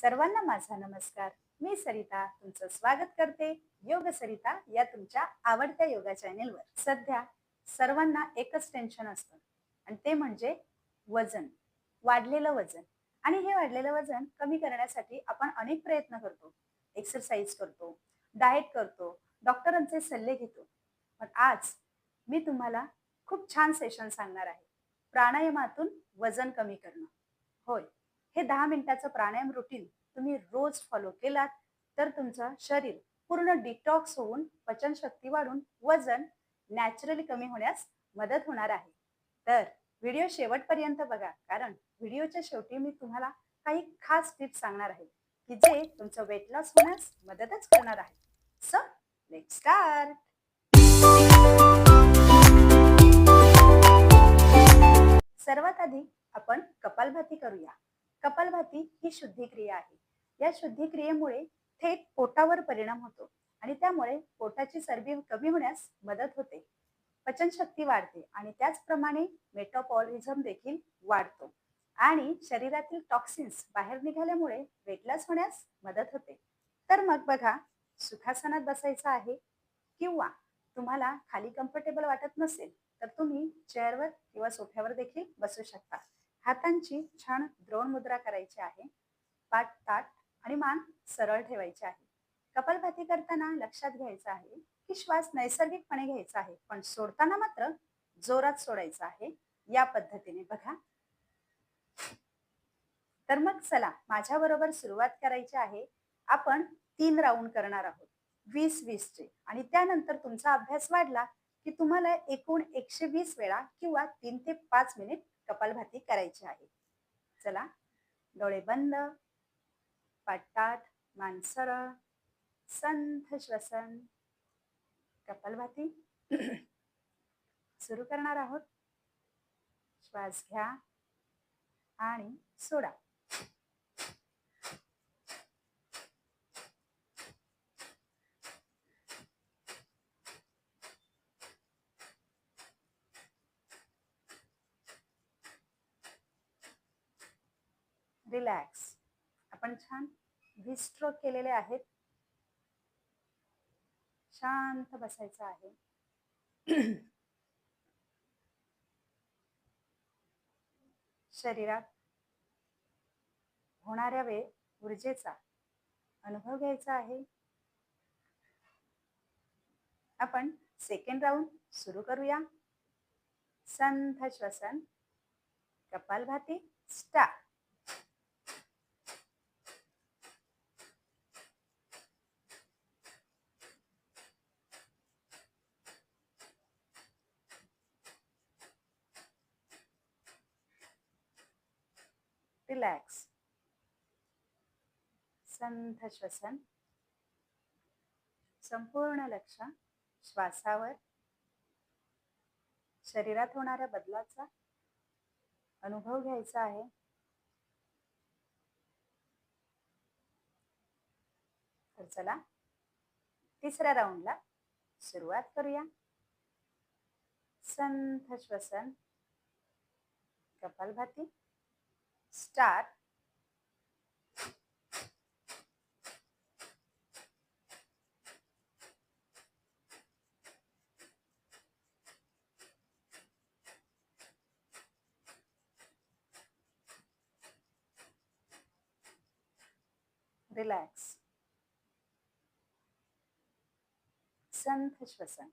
सर्वांना माझा नमस्कार. मी सरिता तुमचं स्वागत करते. योग सरिता या तुमच्या आवडत्या योगा चॅनेलवर. सध्या सर्वांना एकच टेन्शन असतं. आणि ते म्हणजे वजन. वाढलेलं वजन. आणि हे वाढलेलं वजन कमी करण्यासाठी आपण अनेक प्रयत्न करतो. एक्सरसाइज करतो. डाएट करतो. डॉक्टरांचे सल्ले घेतो. पण आज मी तुम्हाला खूप छान सेशन सांगणार आहे. प्राणायामातून वजन कमी करणं. होय. हे दहा मिनिटाचं प्राणायाम रुटीन तुम्ही रोज फॉलो केलात तर तुमचं शरीर पूर्ण डिटॉक्स होऊन पचनशक्ती वाढून वजन नॅचरली कमी होण्यास मदत होणार आहे. तर व्हिडिओ शेवटपर्यंत बघा कारण व्हिडिओच्या शेवटी मी तुम्हाला काही खास टिप्स सांगणार आहे की जे तुमचं वेट लॉस होण्यास मदतच करणार आहे. सो लेट स्टार्ट सर्वात आधी आपण कपालभाती करूया. कपालभाती ही शुद्धिक्रिया आहे. या शुद्धी क्रियेमुळे थेट पोटावर परिणाम होतो आणि त्यामुळे पोटाची चरबी कमी होण्यास मदत होते. पचनशक्ती वाढते आणि त्याचप्रमाणे मेटाबॉलिझम देखील वाढतो आणि शरीरातील टॉक्सिन्स बाहेर निघाल्यामुळे वेट लॉस होण्यास मदत होते. तर मग बघा सुखासनात बसायचं आहे किंवा तुम्हाला खाली कम्फर्टेबल वाटत नसेल तर तुम्ही चेअरवर किंवा सोफ्यावर देखील बसू शकता. हातांची छान द्रोण मुद्रा करायची आहे. पाठ ताट आणि मान सरळ ठेवायची आहे. कपालभाती करताना लक्षात घ्यायचं आहे की श्वास नैसर्गिकपणे घ्यायचा आहे पण सोडताना मात्र जोरात सोडायचा आहे. या पद्धतीने बघा. तर मग चला माझ्या बरोबर सुरुवात करायची आहे. आपण तीन राऊंड करणार आहोत. वीस वीसचे आणि त्यानंतर तुमचा अभ्यास वाढला की तुम्हाला एकूण एकशे वीस वेळा किंवा तीन ते पाच मिनिट कपालभाती करायची आहे. चला डोळे बंद पाटात मान सरळ संथ श्वसन. कपालभाती सुरू करणार आहोत. श्वास घ्या आणि सोडा. रिलॅक्स. आपण छान वीस स्ट्रोक केलेले आहेत. शांत बसायचं आहे. शरीरात होणाऱ्या वेळ ऊर्जेचा अनुभव घ्यायचा आहे. आपण सेकंड राऊंड सुरू करूया. संथ श्वसन कपालभाती स्टार्ट रिलॅक्स संथ श्वसन. संपूर्ण लक्ष श्वासावर. शरीरात होणाऱ्या बदलाचा अनुभव घ्यायचा आहे. तर चला तिसऱ्या राऊंडला सुरुवात करूया. संथ श्वसन. कपालभाती. Start रिलॅक्स संथ श्वसन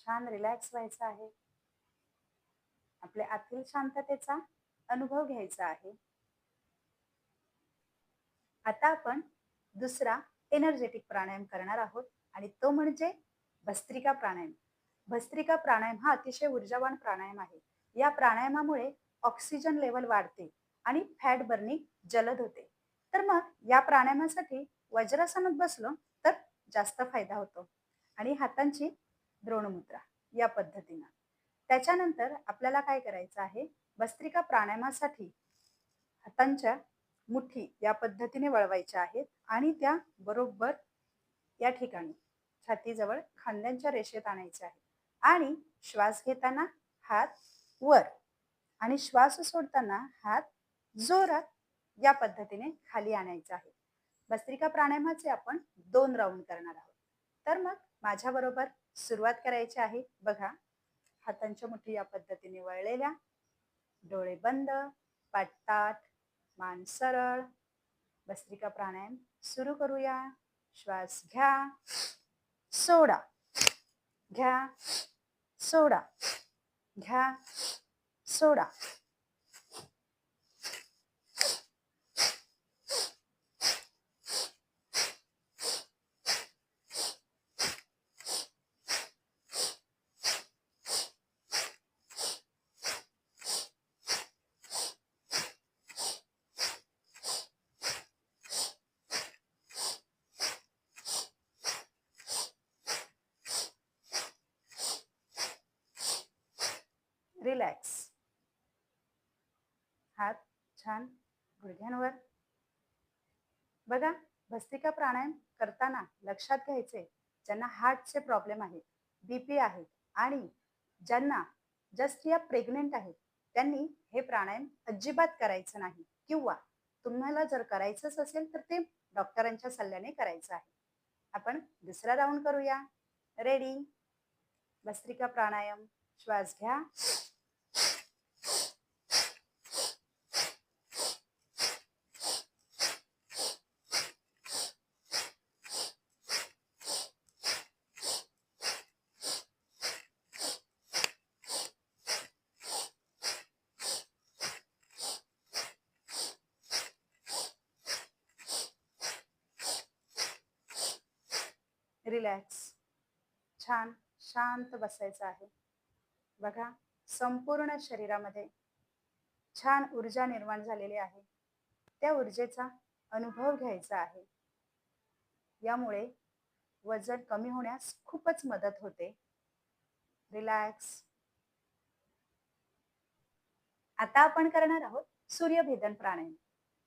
छान रिलॅक्स व्हायचं आहे. आपल्या आतील शांततेचा अनुभव घ्यायचा आहे. आता आपण दुसरा एनर्जेटिक प्राणायाम करणार आहोत आणि तो म्हणजे भस्त्रिका प्राणायाम. भस्त्रिका प्राणायाम हा अतिशय ऊर्जावान प्राणायाम आहे. या प्राणायामामुळे ऑक्सिजन लेवल वाढते आणि फॅट बर्निंग जलद होते. तर मग या प्राणायामासाठी वज्रासनात बसलो तर जास्त फायदा होतो. आणि हातांची द्रोणमुद्रा या पद्धतीनं. त्याच्यानंतर आपल्याला काय करायचं आहे? भस्त्रिका प्राणायामासाठी हातांच्या मुठी या पद्धतीने वळवायच्या आहेत आणि त्या बरोबर या ठिकाणी छातीजवळ खांद्यांच्या रेषेत आणायच्या आहेत. आणि श्वास घेताना हात वर आणि श्वास सोडताना हात जोरात या पद्धतीने खाली आणायचा आहे भस्त्रिका प्राणायामाचे आपण दोन राऊंड करणार आहोत. तर मग माझ्या बरोबर सुरुवात करायची आहे. बघा हातांच्या मुठी या पद्धतीने वळलेल्या डोळे बंद पाटताट मान सरळ. भस्त्रिका प्राणायाम सुरू करूया. श्वास घ्या. सोडा. घ्या. सोडा. घ्या. सोडा रिलॅक्स हात छान गुडघ्यांवर बघा भस्तिका प्राणायाम करताना लक्षात घ्यायचे ज्यांना हार्टचे प्रॉब्लेम आहेत बीपी आहेत आणि ज्यांना जस्ट या प्रेग्नेंट आहेत त्यांनी हे प्राणायाम अजिबात करायचं नाही. किंवा तुम्हाला जर करायचंच असेल तर ते डॉक्टरांच्या सल्ल्याने करायचं आहे. आपण दुसरा राऊंड करूया. रेडी भस्त्रिका प्राणायाम श्वास घ्या. रिलॅक्स छान शांत बसायचं आहे. बघा संपूर्ण शरीरामध्ये छान ऊर्जा निर्माण झालेली आहे. त्या ऊर्जेचा अनुभव घ्यायचा आहे. यामुळे वजन कमी होण्यास खूपच मदत होते. रिलॅक्स आता आपण करणार आहोत सूर्यभेदन प्राणायाम.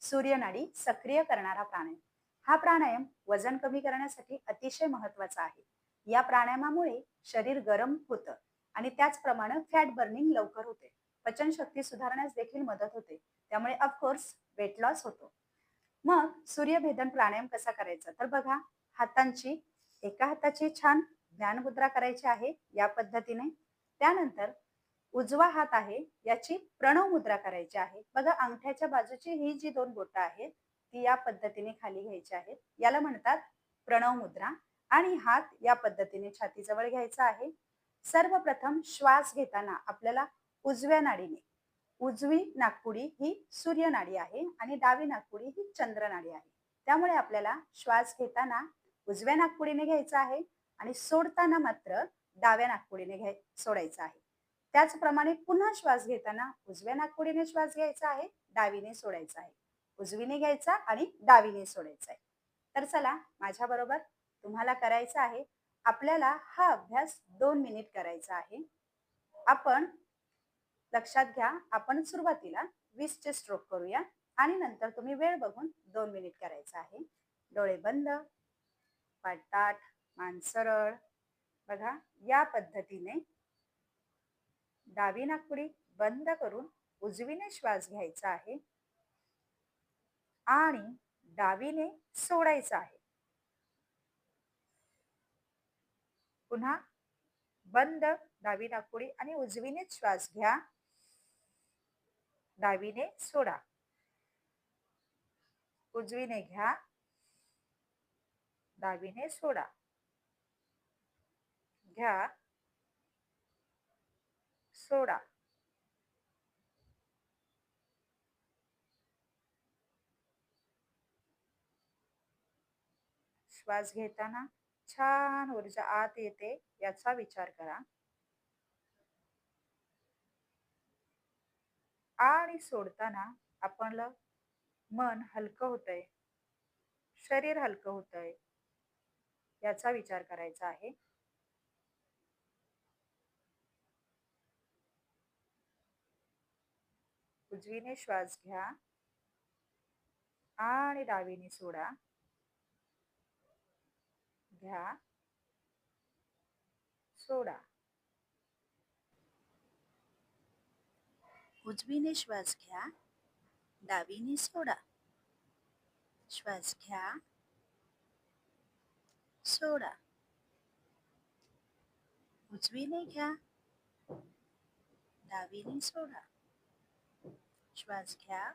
सूर्यनाडी सक्रिय करणारा प्राणायाम. हा प्राणायाम वजन कमी करण्यासाठी अतिशय महत्त्वाचा आहे. या प्राणायामामुळे शरीर गरम होतं आणि त्याचप्रमाणे फॅट बर्निंग लवकर होते. पचनशक्ती सुधारण्यास देखील मदत होते. त्यामुळे ऑफकोर्स वेट लॉस होतो. मग सूर्यभेदन प्राणायाम कसा करायचा? तर बघा हातांची एका हाताची छान ज्ञानमुद्रा करायची आहे या पद्धतीने. त्यानंतर उजवा हात आहे याची प्रणव मुद्रा करायची आहे. बघा अंगठ्याच्या बाजूची ही जी दोन बोटं आहेत ती या पद्धतीने खाली घ्यायची आहेत. याला म्हणतात प्रणव मुद्रा आणि हात या पद्धतीने छातीजवळ घ्यायचा आहे. सर्वप्रथम श्वास घेताना आपल्याला उजव्या नाडीने उजवी नागपुडी ही सूर्य नाडी आहे आणि डावी नागपुडी ही चंद्र नाडी आहे. त्यामुळे आपल्याला श्वास घेताना उजव्या नागपुडीने घ्यायचा आहे आणि सोडताना मात्र डाव्या नागपुडीने घ्याय सोडायचा आहे. त्याचप्रमाणे पुन्हा श्वास घेताना उजव्या नागपुडीने श्वास घ्यायचा आहे डावीने सोडायचा आहे. उजवीने घ्यायचा आणि डावीने सोडायचा आहे. तर चला माझ्या बरोबर तुम्हाला करायचं आहे आपल्याला हा अभ्यास दोन मिनिट करायचा आहे. आपण लक्षात घ्या आपण सुरुवातीला वीसचे स्ट्रोक करूया आणि नंतर तुम्ही वेळ बघून दोन मिनिट करायचा आहे. डोळे बंद पाटाट मान सरळ बघा या पद्धतीने डावी नागपुडी बंद करून उजवीने श्वास घ्यायचा आहे. आणि डावीने सोडायचा आहे. पुन्हा बंद डावी नागपुडी आणि उजवीने श्वास घ्या. डावीने सोडा. उजवीने घ्या. डावीने सोडा. घ्या. सोडा. श्वास घेताना छान ऊर्जा आत येते याचा विचार करा. आणि सोडताना आपलं मन हलकं होतंय. शरीर हलकं होतंय. याचा विचार करायचा आहे. उजवीने श्वास घ्या. आणि डावीने सोडा. घ्या. सोडा. उजवीने श्वास घ्या. डावीने सोडा. श्वास घ्या. सोडा. उजवीने घ्या. डावीने सोडा. श्वास घ्या.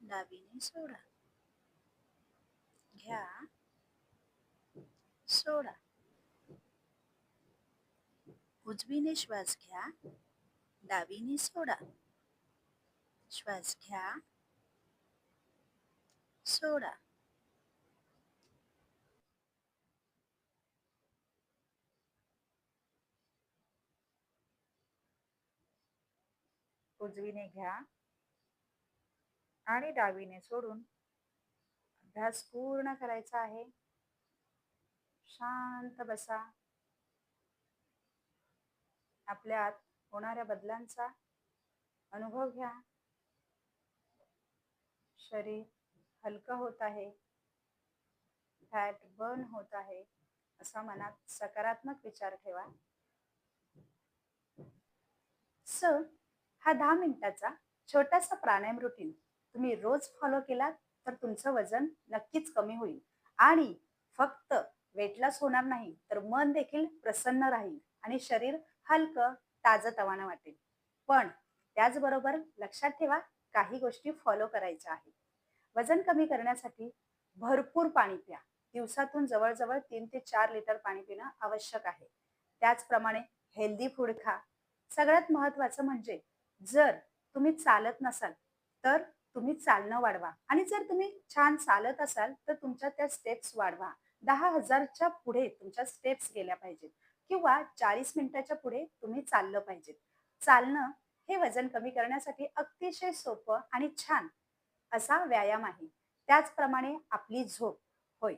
डावीने सोडा. घ्या. सोडा. उजवीने श्वास घ्या डावीने सोडा. श्वास घ्या सोडा. उजवीने घ्या आणि डावीने सोडून अभ्यास पूर्ण करायचा आहे. शांत बसा. आपल्यात होणाऱ्या बदलांचा अनुभव घ्या. शरीर हलकं होत आहे. फॅट बर्न होत आहे असा मनात सकारात्मक विचार ठेवा. स हा दहा मिनिटाचा छोटासा प्राणायाम रुटीन तुम्ही रोज फॉलो केलात तर तुमचं वजन नक्कीच कमी होईल. आणि फक्त वेट लॉस होणार नाही तर मन देखील प्रसन्न राहील आणि शरीर हलकं ताजतवानं वाटेल. पण त्याचबरोबर लक्षात ठेवा काही गोष्टी फॉलो करायच्या आहेत. वजन कमी करण्यासाठी भरपूर पाणी प्या. दिवसातून जवळजवळ तीन ते चार लिटर पाणी पिणं आवश्यक आहे. त्याचप्रमाणे हेल्दी फूड खा. सगळ्यात महत्वाचं म्हणजे जर तुम्ही चालत नसाल तर तुम्ही चालणं वाढवा. आणि जर तुम्ही छान चालत असाल तर तुमच्या त्या स्टेप्स वाढवा. दहा हजारच्या पुढे तुमच्या स्टेप्स गेल्या पाहिजेत. किंवा चाळीस मिनिटाच्या पुढे तुम्ही चाललं पाहिजे चालणं हे वजन कमी करण्यासाठी अतिशय सोपं आणि छान असा व्यायाम आहे. त्याचप्रमाणे आपली झोप. होय.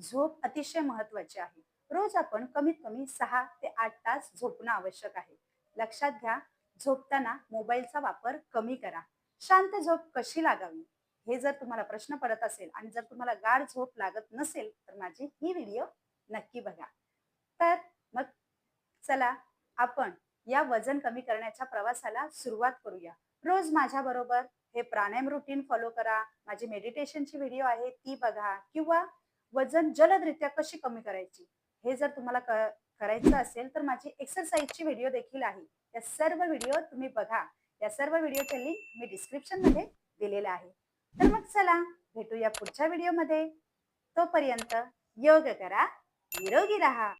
झोप अतिशय महत्वाची आहे. रोज आपण कमीत कमी सहा ते आठ तास झोपणं आवश्यक आहे. लक्षात घ्या झोपताना मोबाईलचा वापर कमी करा. शांत झोप कशी लागावी? हे जर तुम्हाला प्रश्न पडत असेल आणि जर तुम्हाला गाढ झोप लागत नसेल तर माझी ही व्हिडिओ नक्की बघा. तर मग चला आपण या वजन कमी करण्याच्या प्रवासाला सुरुवात करूया. रोज माझ्या बरोबर हे प्राणायाम रुटीन फॉलो करा. माझी मेडिटेशनची व्हिडिओ आहे ती बघा. किंवा वजन जलदरित्या कशी कमी करायची हे जर तुम्हाला करायचं असेल तर माझी एक्सरसाइजची व्हिडिओ देखील आहे. या सर्व व्हिडिओ तुम्ही बघा. या सर्व व्हिडिओचे लिंक मी डिस्क्रिप्शनमध्ये दिलेलं आहे. तर मग चला भेटूया पुढच्या व्हिडिओमध्ये. तोपर्यंत योग करा निरोगी राहा.